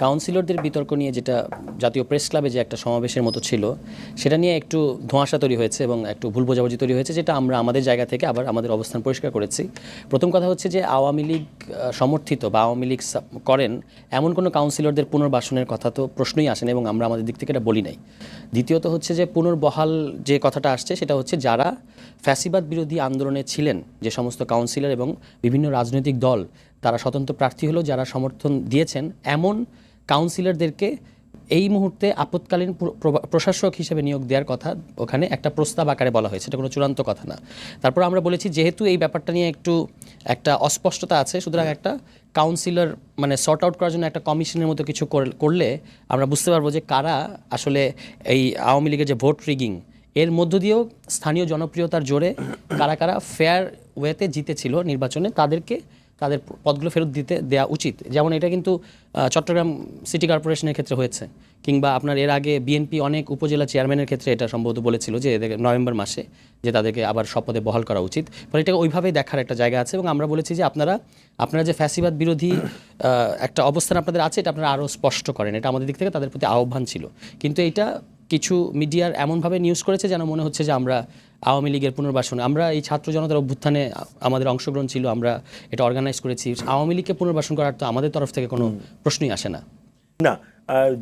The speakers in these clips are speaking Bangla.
কাউন্সিলরদের বিতর্ক নিয়ে যেটা জাতীয় প্রেস ক্লাবে যে একটা সমাবেশের মতো ছিল, সেটা নিয়ে একটু ধোঁয়াশা তৈরি হয়েছে এবং একটু ভুল বোঝাবুঝি তৈরি হয়েছে, যেটা আমরা আমাদের জায়গা থেকে আবার আমাদের অবস্থান পরিষ্কার করেছি। প্রথম কথা হচ্ছে যে আওয়ামী লীগ সমর্থিত বা আওয়ামী লীগ করেন এমন কোনো কাউন্সিলরদের পুনর্বাসনের কথা তো প্রশ্নই আসে না এবং আমরা আমাদের দিক থেকে এটা বলি নাই। দ্বিতীয়ত হচ্ছে যে পুনর্বহাল যে কথাটা আসছে, সেটা হচ্ছে যারা ফ্যাসিবাদ বিরোধী আন্দোলনে ছিলেন, যে সমস্ত কাউন্সিলর এবং বিভিন্ন রাজনৈতিক দল তারা স্বতন্ত্র প্রার্থী হলো যারা সমর্থন দিয়েছেন। এমন কাউন্সিলরদেরকে এই মুহূর্তে আপৎকালীন প্র- প্র- প্রশাসক হিসেবে নিয়োগ দেওয়ার কথা ওখানে একটা প্রস্তাব আকারে বলা হয়েছে। এটা কোনো চূড়ান্ত কথা না। তারপর আমরা বলেছি, যেহেতু এই ব্যাপারটা নিয়ে একটু, একটা অস্পষ্টতা আছে, সুতরাং একটা কাউন্সিলর মানে সর্ট আউট করার জন্য একটা কমিশনের মতো কিছু কর- করলে আমরা বুঝতে পারব যে কারা আসলে এই আওয়ামী লীগের যে ভোট রিগিং, এর মধ্য দিয়েও স্থানীয় জনপ্রিয়তার জোরে কারা কারা ফেয়ার ওয়েতে জিতেছিল নির্বাচনে, তাদেরকে তাদের পদগুলো ফেরত দিতে দেওয়া উচিত। যেমন এটা কিন্তু চট্টগ্রাম সিটি কর্পোরেশনের ক্ষেত্রে হয়েছে, কিংবা আপনার এর আগে বিএনপি অনেক উপজেলা চেয়ারম্যানের ক্ষেত্রে এটা সম্ভবত বলেছিল যে এদের নভেম্বর মাসে যে তাদেরকে আবার শপথে বহাল করা উচিত। ফলে এটা ওইভাবেই দেখার একটা জায়গা আছে এবং আমরা বলেছি যে আপনারা আপনারা যে ফ্যাসিবাদ বিরোধী একটা অবস্থান আপনাদের আছে, এটা আপনারা আরও স্পষ্ট করেন। এটা আমাদের দিক থেকে তাদের প্রতি আহ্বান ছিল। কিন্তু এটা কিছু মিডিয়ার এমনভাবে নিউজ করেছে যেন মনে হচ্ছে যে আমরা আওয়ামী লীগের পুনর্বাসন। আমরা এই ছাত্র জনতার অভ্যুত্থানে আমাদের অংশগ্রহণ ছিল আমরা এটা অর্গানাইজ করেছি। আওয়ামী লীগকে পুনর্বাসন করার তো আমাদের তরফ থেকে কোনো প্রশ্নই আসে না। না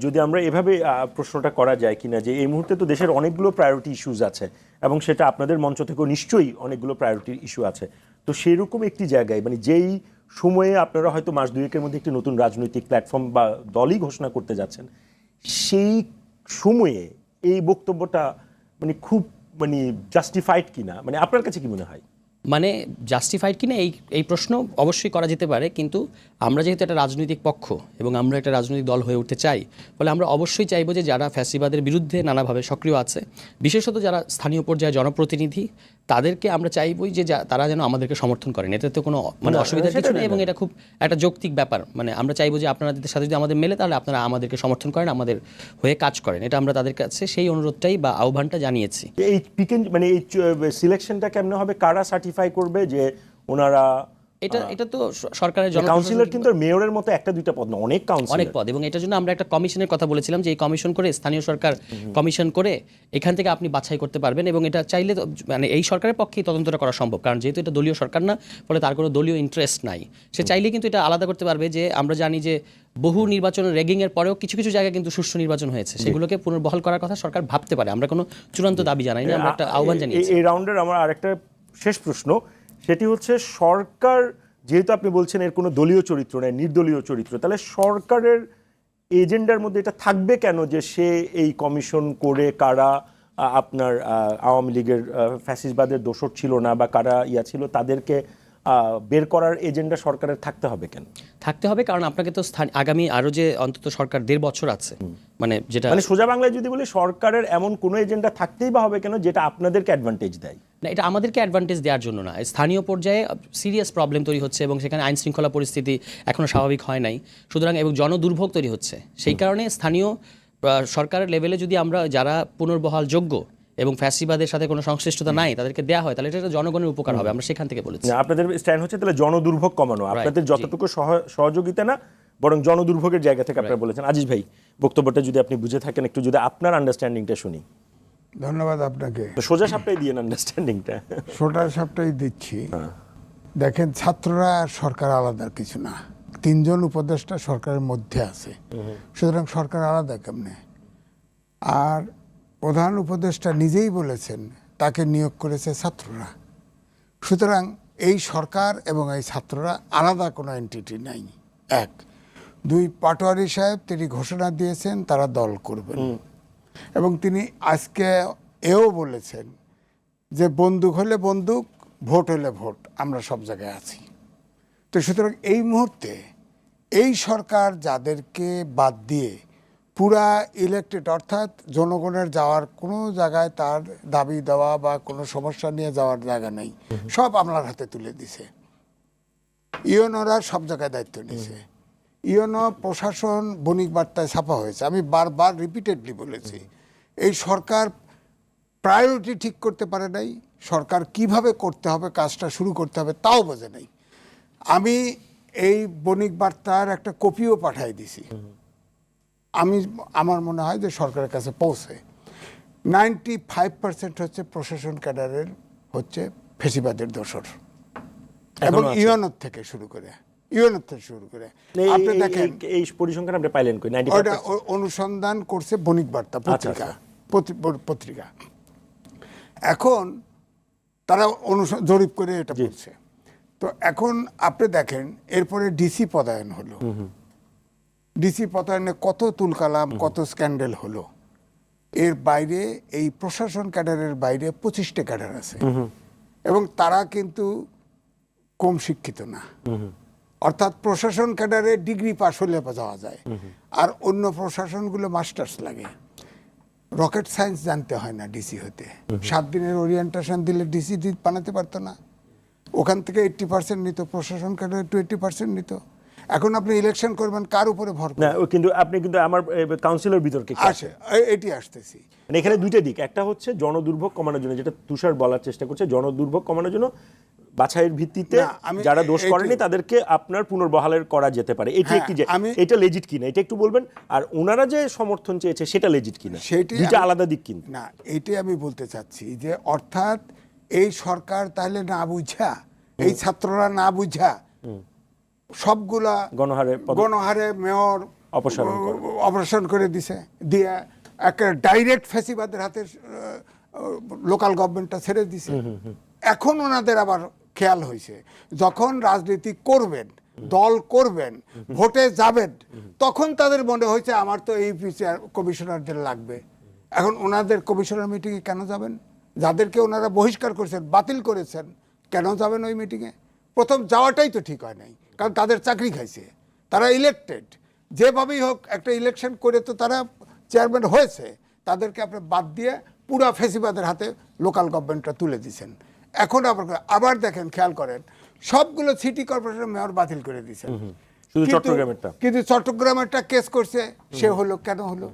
যদি আমরা এভাবে প্রশ্নটা করা যায় কিনা যে এই মুহূর্তে তো দেশের অনেকগুলো প্রায়োরিটি ইস্যুজ আছে এবং সেটা আপনাদের মঞ্চ থেকেও নিশ্চয়ই অনেকগুলো প্রায়োরিটির ইস্যু আছে। তো সেরকম একটি জায়গায় মানে যেই সময়ে আপনারা হয়তো মাস দুয়েকের মধ্যে একটি নতুন রাজনৈতিক প্ল্যাটফর্ম বা দলই ঘোষণা করতে যাচ্ছেন সেই সময়ে এই বক্তব্যটা মানে খুব মানে জাস্টিফাইড কিনা? মানে আপনার কাছে কি মনে হয়? মানে জাস্টিফাইড কিনা এই এই প্রশ্ন অবশ্যই করা যেতে পারে, কিন্তু আমরা যেহেতু একটা রাজনৈতিক পক্ষ এবং আমরা একটা রাজনৈতিক দল হয়ে উঠতে চাই, ফলে আমরা অবশ্যই চাইব যে যারা ফ্যাসিবাদের বিরুদ্ধে নানাভাবে সক্রিয় আছে, বিশেষত যারা স্থানীয় পর্যায়ে জনপ্রতিনিধি তাদেরকে আমরা চাইবই যে যা- তারা যেন আমাদেরকে সমর্থন করেন। এতে তো কোনো মানে অসুবিধা কিছু নেই না, এবং এটা খুব একটা যৌক্তিক ব্যাপার। মানে আমরা চাইব যে আপনাদের সাথে যদি আমাদের মেলে তাহলে আপনারা আমাদেরকে সমর্থন করেন আমাদের হয়ে কাজ করেন। এটা আমরা তাদের কাছে সেই অনুরোধটাই বা আহ্বানটা জানিয়েছি। এই পিকেন মানে এই সিলেকশনটা কেমন হবে? কারা সার্টিফাই করবে যে ওনারা এটা এটা তো সরকারের জন কাউন্সিলর কিন্তু মেয়রের মতো একটা দুইটা পদ না অনেক অনেক পদ এবং এটার জন্য আমরা একটা কমিশনের কথা বলেছিলাম যে এই কমিশন করে স্থানীয় সরকার কমিশন করে এখান থেকে আপনি বাছাই করতে পারবেন এবং এটা চাইলে মানে এই সরকারের পক্ষেই তদন্তটা করা সম্ভব কারণ যেহেতু এটা দলীয় সরকার না ফলে তার কোনো দলীয় ইন্টারেস্ট নাই। সে চাইলে কিন্তু এটা আলাদা করতে পারবে যে আমরা জানি যে বহু নির্বাচন রেগিং এর পরেও কিছু কিছু জায়গায় কিন্তু সুষ্ঠু নির্বাচন হয়েছে। সেগুলোকে পুনর্বহাল করার কথা সরকার ভাবতে পারে। আমরা কোনো চূড়ান্ত দাবি জানাই না আমরা একটা আহ্বান জানিয়েছি। এই রাউন্ডের আমার আরেকটা শেষ প্রশ্ন। সেটি হচ্ছে সরকার যেহেতু আপনি বলছেন এর কোনো দলীয় চরিত্র নেই নির্দলীয় চরিত্র তাহলে সরকারের এজেন্ডার মধ্যে এটা থাকবে কেন যে সে এই কমিশন করে কারা আপনার আওয়ামী লীগের ফ্যাসিসবাদের দোষর ছিল না বা কারা ইয়া ছিল তাদেরকে বের করার এজেন্ডা সরকারের থাকতে হবে কেন? থাকতে হবে কারণ আপনাকে তো স্থান আগামী আরও যে অন্তত সরকার দেড় বছর আছে মানে যেটা মানে সোজা বাংলায় যদি বলি সরকারের এমন কোনো এজেন্ডা থাকতেই বা হবে কেন যেটা আপনাদেরকে অ্যাডভান্টেজ দেয়? না এটা আমাদেরকে অ্যাডভান্টেজ দেওয়ার জন্য না। স্থানীয় পর্যায়ে সিরিয়াস প্রবলেম তৈরি হচ্ছে এবং সেখানে আইন শৃঙ্খলা পরিস্থিতি এখনও স্বাভাবিক হয় নাই। সুতরাং এবং জনদুর্ভোগ তৈরি হচ্ছে। সেই কারণে স্থানীয় সরকারের লেভেলে যদি আমরা যারা পুনর্বহাল যোগ্য এবং ফ্যাসিবাদের সাথে কোনো সংশ্লিষ্টতা নাই তাদেরকে দেওয়া হয় তাহলে এটা জনগণের উপকার হবে। আমরা সেখান থেকে বলেছি। আপনাদের স্ট্যান্ড হচ্ছে তাহলে জনদুর্ভোগ কমানো। আপনাদের যতটুকু সহ- সহযোগিতা না বরং জনদুর্ভোগের জায়গা থেকে আপনারা বলেছেন। আজিজ ভাই বক্তব্যটা যদি আপনি বুঝে থাকেন একটু যদি আপনার আন্ডারস্ট্যান্ডিংটা শুনি। ধন্যবাদ আপনাকে। সোজা সাপটাই দিয়ে আন্ডারস্ট্যান্ডিংটা সোটা সাপটাই দিচ্ছি। দেখেন ছাত্ররা আর সরকার আলাদা কিছু না। তিনজন উপদেষ্টা সরকারের মধ্যে আছে। সুতরাং সরকার আলাদা কেমনে? আর প্রধান উপদেষ্টা নিজেই বলেছেন তাকে নিয়োগ করেছে ছাত্ররা। সুতরাং এই সরকার এবং এই ছাত্ররা আলাদা কোনো এন্টিটি নাই। এক দুই পাটোয়ারি সাহেব তিনি ঘোষণা দিয়েছেন তারা দল করবেন। এবং তিনি আজকে এও বলেছেন যে বন্দুক হলে বন্দুক ভোট হলে ভোট আমরা সব জায়গায় আছি। তো সুতরাং এই মুহূর্তে এই সরকার যাদেরকে বাদ দিয়ে পুরা ইলেকটেড অর্থাৎ জনগণের যাওয়ার কোনো জায়গায় তার দাবি দেওয়া বা কোনো সমস্যা নিয়ে যাওয়ার জায়গা নেই। সব আমলার হাতে তুলে দিছে। ইউনোরা সব জায়গায় দায়িত্ব নিয়েছে ইউনো প্রশাসন বণিক বার্তায় ছাপা হয়েছে। আমি বারবার রিপিটেডলি বলেছি এই সরকার প্রায়োরিটি ঠিক করতে পারে নাই সরকার কীভাবে করতে হবে কাজটা শুরু করতে হবে তাও বোঝে নাই। আমি এই বণিক বার্তার একটা কপিও পাঠাই দিছি। আমি আমার মনে হয় যে সরকারের কাছে পৌঁছে। নাইনটি ফাইভ পার্সেন্ট হচ্ছে প্রশাসন ক্যাডারের হচ্ছে ফেসিবাদের দোসর এবং আছে। ইউএনওর থেকে শুরু করে। ইউএনওর থেকে শুরু করে। আপনি দেখেন এই- পরিসংখ্যান আপনি পাইলেন কই? ওটা অনুসন্ধান করছে বণিক বার্তা পত্রিকা আচ্ছা। পত্রি- প- পত্রিকা। এখন তারা জরিপ করে এটা বলছে। তো এখন আপনি দেখেন এরপরে ডিসি পদায়ন হলো। ডিসি পদায়নে কত তুলকালাম কত স্ক্যান্ডেল হলো। এর বাইরে এই প্রশাসন ক্যাডারের বাইরে পঁচিশটা ক্যাডার আছে। এবং তারা কিন্তু কম শিক্ষিত না। অর্থাৎ প্রশাসন ক্যাডারে ডিগ্রি পাস হলে যাওয়া যায়। আর অন্য প্রশাসনগুলো মাস্টার্স লাগে। রকেট সায়েন্স জানতে হয় না ডিসি হতে। সাত দিনের ওরিয়েন্টেশন দিলে ডিসি বানাতে পারতো না। ওখান থেকে এইট্টি পার্সেন্ট নিত প্রশাসন ক্যাডারে টোয়েন্টি পার্সেন্ট নিত। এখন আপনি ইলেকশন করবেন কার উপরে ভর? না কিন্তু আপনি কিন্তু আমার কাউন্সিলর বিতর্কে আসে এটি আসতেছি। মানে এখানে দুইটা দিক। একটা হচ্ছে জনদুর্ভোগ কমানোর জন্য যেটা তুষার বলার চেষ্টা করছে জনদুর্ভোগ কমানোর জন্য বাছাইয়ের ভিত্তিতে আমি যারা দোষ করেনি তাদেরকে আপনার পুনর্বহালের করা যেতে পারে। এটি হ্যাঁ, একটি যে এটা লেজিট কিনা এটা একটু বলবেন? আর ওনারা যে সমর্থন চেয়েছে সেটা লেজিট কিনা? সেটি আলাদা দিক কিন্তু। না এটাই আমি বলতে চাচ্ছি যে অর্থাৎ এই সরকার তাহলে না বুঝা এই ছাত্ররা না বুঝা সবগুলা গণহারে গণহারে মেয়র অপসারণ। অপারেশন করে দিছে দিয়ে একটা ডাইরেক্ট ফেসিবাদের হাতে লোকাল গভর্নমেন্টটা ছেড়ে দিছে। এখন ওনাদের আবার খেয়াল হয়েছে যখন রাজনীতি করবেন, দল করবেন, ভোটে যাবেন, তখন তাদের মনে হয়েছে আমার তো এই কমিশনারদের লাগবে। এখন ওনাদের কমিশনার মিটিংয়ে কেন যাবেন? যাদেরকে ওনারা বহিষ্কার করেছেন, বাতিল করেছেন, কেন যাবেন ওই মিটিংয়ে প্রথম যাওয়াটাই তো ঠিক হয় নাই, কারণ তাদের চাকরি খাইছে, তারা ইলেকটেড যেভাবেই হোক, একটা ইলেকশন করে তো তারা চেয়ারম্যান হয়েছে, তাদেরকে আপনি বাদ দিয়ে পুরা ফেসিবাদের হাতে লোকাল গভর্নমেন্টটা তুলে দিয়েছেন এখন আবার আবার দেখেন খেয়াল করেন সবগুলো সিটি কর্পোরেশন মেয়র বাতিল করে দিয়েছেন কিন্তু- চট্টগ্রামেরটা। কেস করছে সে হলো কেন হলো?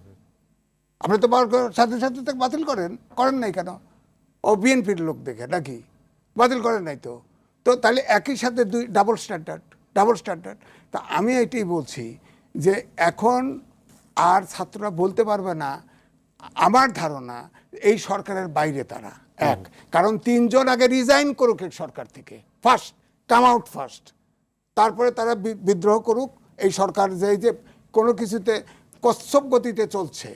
আপনি তো সাথে সাথে বাতিল করেন করেন নাই কেন? ও বিএনপির লোক দেখে নাকি? বাতিল করেন নাই তো। তো তাহলে একই সাথে দুই ডাবল স্ট্যান্ডার্ড ডাবল স্ট্যান্ডার্ড তা আমি এটাই বলছি যে এখন আর ছাত্ররা বলতে পারবে না। আমার ধারণা এই সরকারের বাইরে তারা। এক। কারণ তিনজন আগে রিজাইন করুক সরকার থেকে। ফার্স্ট কাম আউট ফার্স্ট তারপরে তারা বিদ্রোহ করুক। এই সরকার যে এই যে কোনো কিছুতে কচ্ছপ গতিতে চলছে।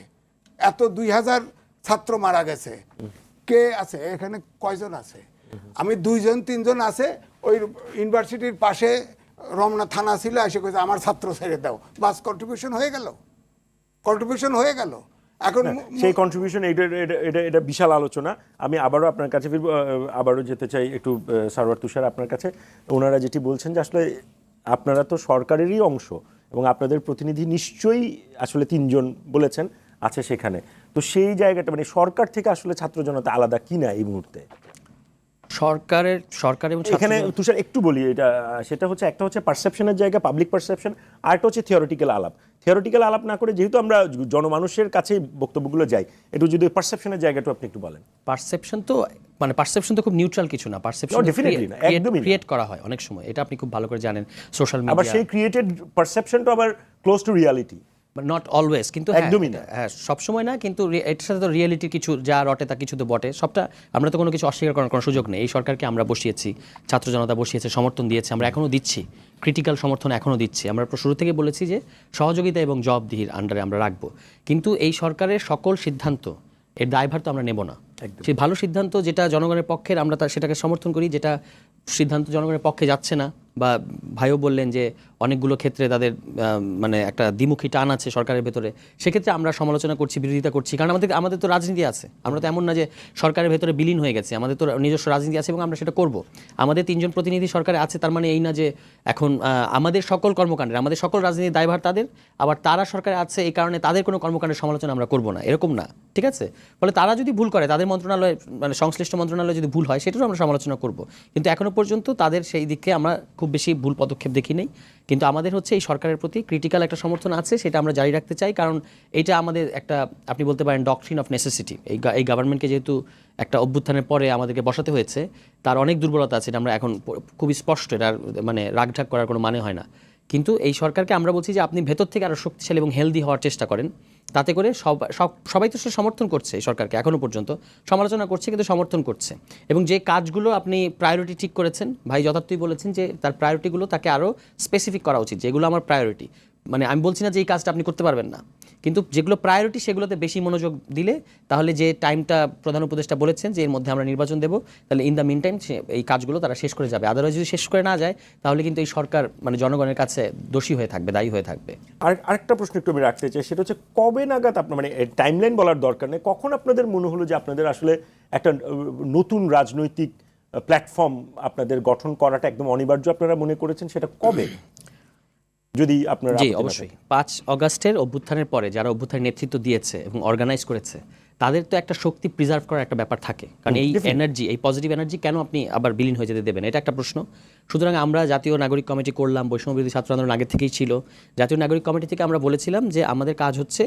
এত দুই হাজার ছাত্র মারা গেছে। কে আছে? এখানে কয়জন আছে? আমি দুইজন তিনজন আছে। ওই ইউনিভার্সিটির পাশে রমনা থানা ছিল এসে কইছে আমার ছাত্র ছেড়ে দাও। বাস কন্ট্রিবিউশন হয়ে গেল। কন্ট্রিবিউশন হয়ে গেল। এখন মু- সেই কন্ট্রিবিউশন এটা এটা- এটা বিশাল আলোচনা। আমি আবারও আপনার কাছে ফিরব আবারও যেতে চাই একটু সারোয়ার তুষার আপনার কাছে। ওনারা যেটি বলছেন যে আসলে আপনারা তো সরকারেরই অংশ এবং আপনাদের প্রতিনিধি নিশ্চয়ই আসলে তিনজন বলেছেন আছে সেখানে। তো সেই জায়গাটা মানে সরকার থেকে আসলে ছাত্র জনতা আলাদা কিনা এই মুহূর্তে? সরকারের সরকার এবং এখানে তুষার একটু বলি এটা সেটা হচ্ছে একটা হচ্ছে পারসেপশনের জায়গা পাবলিক পারসেপশন আর একটা হচ্ছে থিওরিটিক্যাল আলাপ। থিওরিটিক্যাল আলাপ না করে যেহেতু আমরা জনমানুষের কাছে বক্তব্যগুলো যাই একটু যদি পারসেপশনের জায়গাটা আপনি একটু বলেন। পারসেপশন তো মানে পারসেপশন তো খুব নিউট্রাল কিছু না পারসেপশন definitely না, একদমই ক্রিয়েট করা হয় অনেক সময় এটা আপনি খুব ভালো করে জানেন সোশ্যাল আবার সেই ক্রিয়েটেড পারসেপশনটা আবার close to reality not always কিন্তু হ্যাঁ, একদমই না। হ্যাঁ সবসময় না কিন্তু এটার সাথে তো রিয়েলিটির কিছু যা রটে তা কিছু তো বটে। সবটা আমরা তো কোনো কিছু অস্বীকার করার কোনো সুযোগ নেই। এই সরকারকে আমরা বসিয়েছি ছাত্র জনতা বসিয়েছে সমর্থন দিয়েছে আমরা এখনও দিচ্ছি। ক্রিটিক্যাল সমর্থন এখনও দিচ্ছি। আমরা শুরু থেকে বলেছি যে সহযোগিতা এবং জবাবদিহির আন্ডারে আমরা রাখব। কিন্তু এই সরকারের সকল সিদ্ধান্ত এর দায়ভার তো আমরা নেব না। সেই ভালো সিদ্ধান্ত যেটা জনগণের পক্ষের আমরা তা সেটাকে সমর্থন করি যেটা সিদ্ধান্ত জনগণের পক্ষে যাচ্ছে না বা ভাইও বললেন যে অনেকগুলো ক্ষেত্রে তাদের মানে একটা দ্বিমুখী টান আছে সরকারের ভেতরে। সেক্ষেত্রে আমরা সমালোচনা করছি, বিরোধিতা করছি। কারণ আমাদের আমাদের তো রাজনীতি আছে। আমরা তো এমন না যে সরকারের ভেতরে বিলীন হয়ে গেছে। আমাদের তো নিজস্ব রাজনীতি আছে এবং আমরা সেটা করব। আমাদের তিনজন প্রতিনিধি সরকারে আছে, তার মানে এই না যে এখন আমাদের সকল কর্মকাণ্ডের, আমাদের সকল রাজনীতির দায়ভার তাদের, আবার তারা সরকারে আছে এই কারণে তাদের কোনো কর্মকাণ্ডের সমালোচনা আমরা করব না। এরকম না, ঠিক আছে? ফলে তারা যদি ভুল করে, তাদের মন্ত্রণালয় মানে সংশ্লিষ্ট মন্ত্রণালয় যদি ভুল হয়, সেটারও আমরা সমালোচনা করব। কিন্তু এখনও পর্যন্ত তাদের সেই দিকে আমরা খুব বেশি ভুল পদক্ষেপ দেখি নেই। কিন্তু আমাদের হচ্ছে এই সরকারের প্রতি ক্রিটিক্যাল একটা সমর্থন আছে, সেটা আমরা জারি রাখতে চাই। কারণ এটা আমাদের একটা, আপনি বলতে পারেন ডকট্রিন অফ নেসেসিটি এই এই গভর্নমেন্টকে যেহেতু একটা অভ্যুত্থানের পরে আমাদেরকে বসাতে হয়েছে, তার অনেক দুর্বলতা আছে, এটা আমরা এখন খুবই স্পষ্ট, এটা মানে রাগঢাক করার কোনো মানে হয় না। কিন্তু এই সরকারকে আমরা বলছি যে আপনি ভেতর থেকে আরও শক্তিশালী এবং হেলদি হওয়ার চেষ্টা করেন। তাতে করে সব সব, সবাই তো সে সমর্থন করছে এই সরকারকে এখনও পর্যন্ত। সমালোচনা করছে, কিন্তু সমর্থন করছে। এবং যে কাজগুলো আপনি প্রায়োরিটি ঠিক করেছেন, ভাই যথার্থই বলেছেন যে তার প্রায়োরিটিগুলো তাকে আরও স্পেসিফিক করা উচিত, যেগুলো আমার প্রায়োরিটি মানে আমি বলছি না যে এই কাজটা আপনি করতে পারবেন না। কিন্তু যেগুলো প্রায়োরিটি সেগুলোতে বেশি মনোযোগ দিলে তাহলে যে টাইমটা প্রধান উপদেষ্টা বলেছেন যে এর মধ্যে আমরা নির্বাচন দেবো, তাহলে ইন দ্য মিন টাইম এই কাজগুলো তারা শেষ করে যাবে। আদারওয়াইজ যদি শেষ করে না যায়, তাহলে কিন্তু এই সরকার মানে জনগণের কাছে দোষী হয়ে থাকবে, দায়ী হয়ে থাকবে। আর আরেকটা প্রশ্ন একটু আমি রাখতে চাই, সেটা হচ্ছে কবে নাগাদ আপনার মানে টাইমলাইন বলার দরকার নেই, কখন আপনাদের মনে হলো যে আপনাদের আসলে একটা নতুন রাজনৈতিক প্ল্যাটফর্ম আপনাদের গঠন করাটা একদম অনিবার্য আপনারা মনে করেছেন, সেটা কবে? যদি আপনারা জি অবশ্যই। পাঁচ অগাস্টের অভ্যুত্থানের পরে যারা অভ্যুত্থানের নেতৃত্ব দিয়েছে এবং অর্গানাইজ করেছে তাদের তো একটা শক্তি প্রিজার্ভ করার একটা ব্যাপার থাকে। কারণ এই এনার্জি এই পজিটিভ এনার্জি কেন আপনি আবার বিলীন হয়ে যেতে দেবেন? এটা একটা প্রশ্ন। সুতরাং আমরা জাতীয় নাগরিক কমিটি করলাম বৈষম্যবিরোধী ছাত্র আন্দোলন আগে থেকেই ছিল। জাতীয় নাগরিক কমিটি থেকে আমরা বলেছিলাম যে আমাদের কাজ হচ্ছে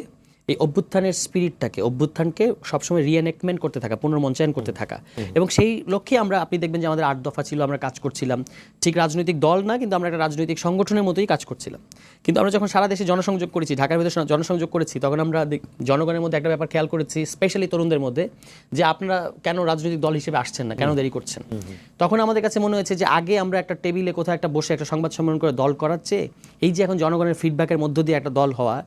এই অভ্যুত্থানের স্পিরিটটাকে অভ্যুত্থানকে সবসময় রিএনেক্টমেন্ট করতে থাকা পুনর্মঞ্চায়ন করতে থাকা। এবং সেই লক্ষ্যে আমরা আপনি দেখবেন যে আমাদের আট দফা ছিল আমরা কাজ করছিলাম। ঠিক রাজনৈতিক দল না কিন্তু আমরা একটা রাজনৈতিক সংগঠনের মতোই কাজ করছিলাম। কিন্তু আমরা যখন সারা দেশে জনসংযোগ করেছি ঢাকার ভিতরে জনসংযোগ করেছি তখন আমরা জনগণের মধ্যে একটা ব্যাপার খেয়াল করেছি স্পেশালি তরুণদের মধ্যে যে আপনারা কেন রাজনৈতিক দল হিসেবে আসছেন না কেন দেরি করছেন? তখন আমাদের কাছে মনে হয়েছে যে আগে আমরা একটা টেবিলে কোথাও একটা বসে একটা সংবাদ সম্মেলন করে দল করার চেয়ে এই যে এখন জনগণের ফিডব্যাকের মধ্য দিয়ে একটা দল হওয়া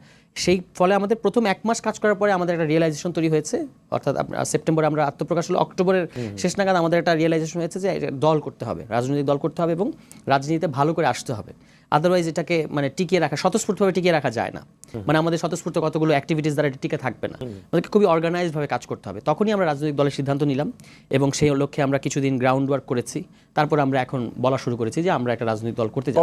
সেই ফলে আমাদের প্রথম এক মাস কাজ করার পরে আমাদের একটা রিয়েলাইজেশন তৈরি হয়েছে। অর্থাৎ সেপ্টেম্বরে আমরা আত্মপ্রকাশ হলো অক্টোবরের শেষ নাগাদ আমাদের একটা রিয়েলাইজেশন হয়েছে যে দল করতে হবে রাজনৈতিক দল করতে হবে এবং রাজনীতিতে ভালো করে আসতে হবে। আদারওয়াইজ এটাকে মানে টিকিয়ে রাখা স্বতঃস্ফূর্তভাবে টিকিয়ে রাখা যায় না। মানে আমাদের স্বতঃস্ফূর্ত কতগুলো অ্যাক্টিভিটিস দ্বারা এটা টিকে থাকবে না। আমাদেরকে খুবই অর্গানাইজডভাবে কাজ করতে হবে। তখনই আমরা রাজনৈতিক দলের সিদ্ধান্ত নিলাম এবং সেই লক্ষ্যে আমরা কিছুদিন গ্রাউন্ড ওয়ার্ক করেছি। তারপর আমরা এখন বলা শুরু করেছি যে আমরা একটা রাজনৈতিক দল করতে যাচ্ছি।